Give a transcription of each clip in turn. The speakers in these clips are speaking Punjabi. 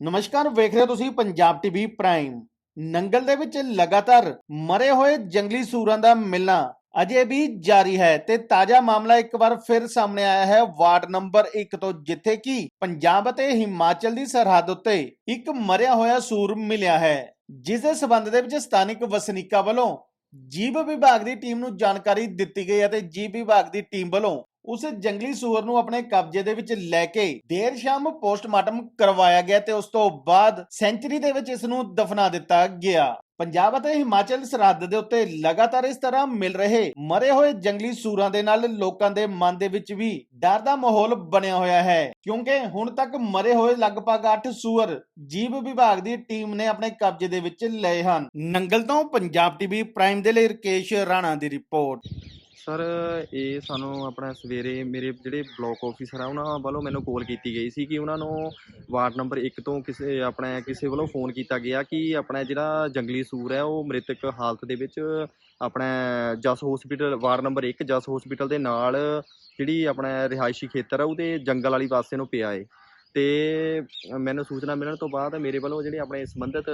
ਨਮਸਕਾਰ, ਵੇਖ ਰਹੇ ਹੋ ਤੁਸੀਂ ਪੰਜਾਬ ਟੀਵੀ ਪ੍ਰਾਈਮ। ਨੰਗਲ ਦੇ ਵਿੱਚ ਲਗਾਤਾਰ ਮਰੇ ਹੋਏ ਜੰਗਲੀ ਸੂਰਾਂ ਦਾ ਮਿਲਣਾ ਅਜੇ ਵੀ ਜਾਰੀ ਹੈ ਤੇ ਤਾਜ਼ਾ ਮਾਮਲਾ ਇੱਕ ਵਾਰ ਫਿਰ ਸਾਹਮਣੇ ਆਇਆ ਹੈ। ਵਾਰਡ ਨੰਬਰ 1 ਤੋਂ ਜਿੱਥੇ ਕਿ ਪੰਜਾਬ ਅਤੇ ਹਿਮਾਚਲ ਦੀ ਸਰਹੱਦ ਉੱਤੇ ਇੱਕ ਮਰਿਆ ਹੋਇਆ ਸੂਰ ਮਿਲਿਆ ਹੈ, ਜਿਸ ਦੇ ਸਬੰਧ ਦੇ ਵਿੱਚ ਸਥਾਨਿਕ ਵਸਨੀਕਾਂ ਵੱਲੋਂ ਜੀਵ ਵਿਭਾਗ ਦੀ ਟੀਮ ਨੂੰ ਜਾਣਕਾਰੀ ਦਿੱਤੀ ਗਈ ਅਤੇ ਜੀਵ ਵਿਭਾਗ ਦੀ ਟੀਮ ਵੱਲੋਂ ਉਸ ਜੰਗਲੀ ਸੂਰ ਨੂੰ ਆਪਣੇ ਕਬਜ਼ੇ ਦੇ ਵਿੱਚ ਲੈ ਕੇ ਦੇਰ ਸ਼ਾਮ ਪੋਸਟਮਾਰਟਮ ਕਰਵਾਇਆ ਗਿਆ ਤੇ ਉਸ ਤੋਂ ਬਾਅਦ ਸੈਂਚਰੀ ਦੇ ਵਿੱਚ ਇਸ ਨੂੰ ਦਫਨਾ ਦਿੱਤਾ ਗਿਆ। ਪੰਜਾਬ ਅਤੇ ਹਿਮਾਚਲ ਸਰਹੱਦ ਦੇ ਉੱਤੇ ਲਗਾਤਾਰ ਇਸ ਤਰ੍ਹਾਂ ਮਿਲ ਰਹੇ ਮਰੇ ਹੋਏ ਜੰਗਲੀ ਸੂਰਾਂ ਦੇ ਨਾਲ ਲੋਕਾਂ ਦੇ ਮਨ ਦੇ ਵਿੱਚ ਵੀ ਡਰ ਦਾ ਮਾਹੌਲ ਬਣਿਆ ਹੋਇਆ ਹੈ। ਕਿਉਂਕਿ ਹੁਣ ਤੱਕ ਮਰੇ ਹੋਏ ਲਗਭਗ 8 ਸੂਰ ਜੀਵ ਵਿਭਾਗ ਦੀ ਟੀਮ ਨੇ ਆਪਣੇ ਕਬਜ਼ੇ ਦੇ ਵਿੱਚ ਲਏ ਹਨ। ਨੰਗਲ ਤੋਂ ਪੰਜਾਬ ਟੀਵੀ ਪ੍ਰਾਈਮ ਦੇ ਲਈ ਰਕੇਸ਼ ਰਾਣਾ ਦੀ ਰਿਪੋਰਟ। ਸਰ, ਇਹ ਸਾਨੂੰ ਆਪਣਾ ਸਵੇਰੇ ਮੇਰੇ ਜਿਹੜੇ ਬਲਾਕ ਆਫੀਸਰ ਆ, ਉਹਨਾਂ ਵੱਲੋਂ ਮੈਨੂੰ ਕਾਲ ਕੀਤੀ ਗਈ ਸੀ ਕਿ ਉਹਨਾਂ ਨੂੰ ਵਾਰਡ ਨੰਬਰ 1 ਤੋਂ ਕਿਸੇ ਆਪਣਾ ਕਿਸੇ ਵੱਲੋਂ ਫੋਨ ਕੀਤਾ ਗਿਆ ਕਿ ਆਪਣਾ ਜਿਹੜਾ ਜੰਗਲੀ ਸੂਰ ਹੈ, ਉਹ ਮ੍ਰਿਤਕ ਹਾਲਤ ਦੇ ਵਿੱਚ ਆਪਣਾ Jas hospital ward number 1 Jas hospital ਦੇ ਨਾਲ ਜਿਹੜੀ ਆਪਣਾ ਰਿਹਾਇਸ਼ੀ ਖੇਤਰ ਆ, ਉਹਦੇ ਜੰਗਲ ਵਾਲੀ ਪਾਸੇ ਨੂੰ ਪਿਆ ਏ। ਤੇ ਮੈਨੂੰ ਸੂਚਨਾ ਮਿਲਣ ਤੋਂ ਬਾਅਦ ਮੇਰੇ ਵੱਲੋਂ ਜਿਹੜੇ ਆਪਣੇ ਸੰਬੰਧਿਤ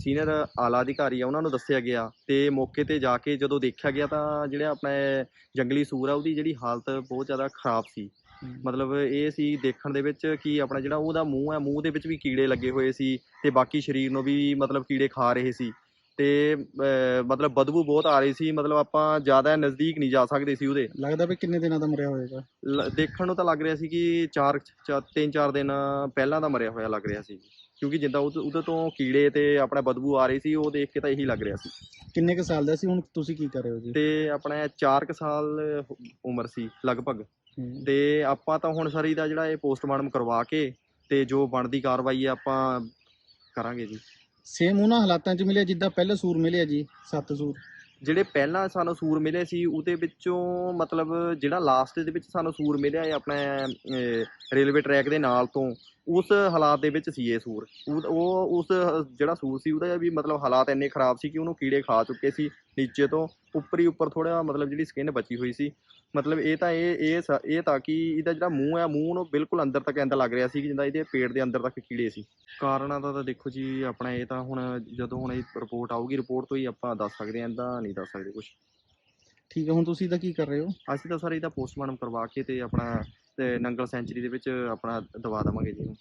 ਸੀਨੀਅਰ ਆਲਾ ਅਧਿਕਾਰੀ ਆ, ਉਹਨਾਂ ਨੂੰ ਦੱਸਿਆ ਗਿਆ ਤੇ ਮੌਕੇ ਤੇ ਜਾ ਕੇ ਜਦੋਂ ਦੇਖਿਆ ਗਿਆ ਤਾਂ ਜਿਹੜਾ ਆਪਣਾ ਜੰਗਲੀ ਸੂਰ ਆ, ਉਹਦੀ ਜਿਹੜੀ ਹਾਲਤ ਬਹੁਤ ਜ਼ਿਆਦਾ ਖਰਾਬ ਸੀ। ਮਤਲਬ ਇਹ ਸੀ ਦੇਖਣ ਦੇ ਵਿੱਚ ਕਿ ਆਪਣਾ ਜਿਹੜਾ ਉਹਦਾ ਮੂੰਹ ਹੈ ਮੂੰਹ ਦੇ ਵਿੱਚ ਵੀ ਕੀੜੇ ਲੱਗੇ ਹੋਏ ਸੀ ਤੇ ਬਾਕੀ ਸਰੀਰ ਨੂੰ ਵੀ ਮਤਲਬ ਕੀੜੇ ਖਾ ਰਹੇ ਸੀ। ਤੇ ਮਤਲਬ ਬਦਬੂ ਬਹੁਤ ਆ ਰਹੀ ਸੀ ਮਤਲਬ ਆਪਾਂ ਜ਼ਿਆਦਾ ਨਜ਼ਦੀਕ ਨਹੀਂ ਜਾ ਸਕਦੇ ਸੀ ਉਹਦੇ। ਲੱਗਦਾ ਵੀ ਕਿੰਨੇ ਦਿਨਾਂ ਦਾ ਮਰਿਆ ਹੋਏਗਾ? ਲ- ਦੇਖਣ ਨੂੰ ਤਾਂ ਲੱਗ ਰਿਹਾ ਸੀ ਕਿ ਚਾਰ ਚਾ- ਤਿੰਨ ਚਾਰ ਦਿਨ ਪਹਿਲਾਂ ਦਾ ਮਰਿਆ ਹੋਇਆ ਲੱਗ ਰਿਹਾ ਸੀ। ਕਿਉਂਕਿ ਜਿੱਦਾਂ ਉਹਦੇ ਤੋਂ ਕੀੜੇ ਤੇ ਆਪਣਾ ਬਦਬੂ ਆ ਰਹੀ ਸੀ ਉਹ ਦੇਖ ਕੇ ਤਾਂ ਇਹੀ ਲੱਗ ਰਿਹਾ ਸੀ। ਕਿੰਨੇ ਕੁ ਸਾਲ ਦਾ ਸੀ? ਹੁਣ ਤੁਸੀਂ ਕੀ ਕਰ ਰਹੇ ਹੋ ਜੀ? ਤੇ ਆਪਣਾ 4 ਕੁ ਸਾਲ ਉਮਰ ਸੀ ਲਗਭਗ। ਤੇ ਆਪਾਂ ਤਾਂ ਹੁਣ ਸਰ ਇਹਦਾ ਜਿਹੜਾ ਇਹ ਪੋਸਟਮਾਰਟਮ ਕਰਵਾ ਕੇ ਤੇ ਜੋ ਬਣਦੀ ਕਾਰਵਾਈ ਹੈ ਆਪਾਂ ਕਰਾਂਗੇ ਜੀ। ਸੇਮ ਉਹਨਾਂ ਹਾਲਾਤਾਂ 'ਚ ਮਿਲਿਆ ਜਿੱਦਾਂ ਪਹਿਲੇ ਸੂਰ ਮਿਲਿਆ ਜੀ ਸੱਤ ਸੂਰ। ਜਿਹੜੇ ਪਹਿਲਾਂ ਸਾਨੂੰ ਸੂਰ ਮਿਲੇ ਸੀ, ਉਹਦੇ ਵਿੱਚੋਂ ਮਤਲਬ ਜਿਹੜਾ ਲਾਸਟ ਦੇ ਵਿੱਚ ਸਾਨੂੰ ਸੂਰ ਮਿਲਿਆ ਹੈ ਆਪਣੇ ਰੇਲਵੇ ਟਰੈਕ ਦੇ ਨਾਲ ਤੋਂ, ਉਸ ਹਾਲਾਤ ਦੇ ਵਿੱਚ ਸੀ ਇਹ ਸੂਰ। ਉਹ ਉਸ ਜਿਹੜਾ ਸੂਰ ਸੀ, ਉਹਦਾ ਵੀ ਮਤਲਬ ਹਾਲਾਤ ਇੰਨੇ ਖਰਾਬ ਸੀ ਕਿ ਉਹਨੂੰ ਕੀੜੇ ਖਾ ਚੁੱਕੇ ਸੀ ਨੀਚੇ ਤੋਂ, ਉੱਪਰ ਹੀ ਉੱਪਰ ਥੋੜਾ ਮਤਲਬ ਜਿਹੜੀ ਸਕਿਨ ਬਚੀ ਹੋਈ ਸੀ। ਮਤਲਬ ਇਹ ਤਾਂ ਇਹ ਇਹ ਸ- ਇਹ ਤਾਂ ਕਿ ਇਹਦਾ ਜਿਹੜਾ ਮੂੰਹ ਹੈ, ਮੂੰਹ ਨੂੰ ਬਿਲਕੁਲ ਅੰਦਰ ਤੱਕ ਐਂਦਾ ਲੱਗ ਰਿਹਾ ਸੀ ਕਿ ਜਿੱਦਾਂ ਇਹਦੇ ਪੇਟ ਦੇ ਅੰਦਰ ਤੱਕ ਕੀੜੇ ਸੀ। ਕਾਰਨਾਂ ਦਾ ਤਾਂ ਦੇਖੋ ਜੀ, ਆਪਣਾ ਇਹ ਤਾਂ ਹੁਣ ਜਦੋਂ ਹੁਣ ਇਹ ਰਿਪੋਰਟ ਆਊਗੀ ਰਿਪੋਰਟ ਤੋਂ ਹੀ ਆਪਾਂ ਦੱਸ ਸਕਦੇ ਹਾਂ ਇਹਦਾ ਨਹੀਂ ਦੱਸ ਸਕਦੇ ਕੁਝ ਠੀਕ ਹੈ ਹੁਣ ਤੁਸੀਂ ਇਹਦਾ ਕੀ ਕਰ ਰਹੇ ਹੋ? ਅਸੀਂ ਤਾਂ ਸਰ ਇਹਦਾ ਪੋਸਟਮਾਰਟਮ ਕਰਵਾ ਕੇ ਤੇ ਆਪਣਾ ਤੇ ਨੰਗਲ ਸੈਂਚਰੀ ਦੇ ਵਿੱਚ ਆਪਣਾ ਦਵਾ ਦੇਵਾਂਗੇ ਜੀ। ਇਹਨੂੰ